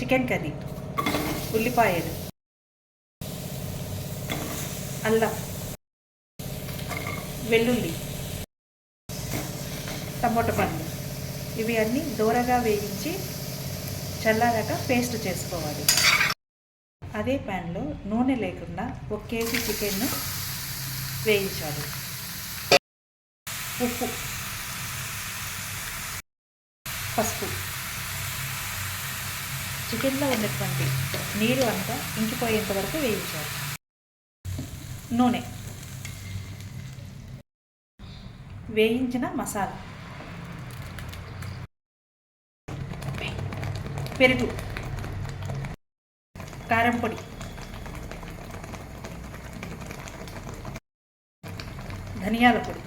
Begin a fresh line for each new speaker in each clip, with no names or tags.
Chicken curry ఉల్లిపాయలు అల్లం వెల్లుల్లి టమోటా పండ్లు ఇవి అన్నీ దూరగా వేయించి చల్లారాక పేస్ట్ చేసుకోవాలి. అదే ప్యాన్లో నూనె లేకుండా ఒక కేజీ చికెన్ను వేయించాలి. ఉప్పు పసుపు. చికెన్లో ఉన్నటువంటి నీరు అంతా ఇంకిపోయేంత వరకు వేయించాలి. నూనె. వేయించిన మసాలా. పెరుగు. కారం పొడి. ధనియాల పొడి.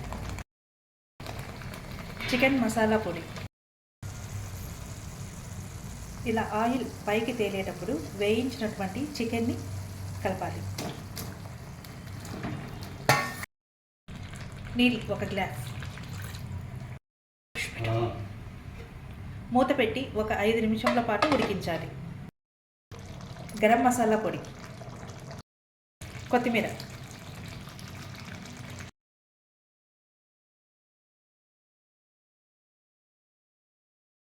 చికెన్ మసాలా పొడి. ఇలా ఆయిల్ పైకి తేలేటప్పుడు వేయించినటువంటి చికెన్ని కలపాలి. నీళ్ళు ఒక గ్లాస్. మూత పెట్టి ఒక ఐదు నిమిషంల పాటు ఉడికించాలి. గరం మసాలా పొడి. కొత్తిమీర.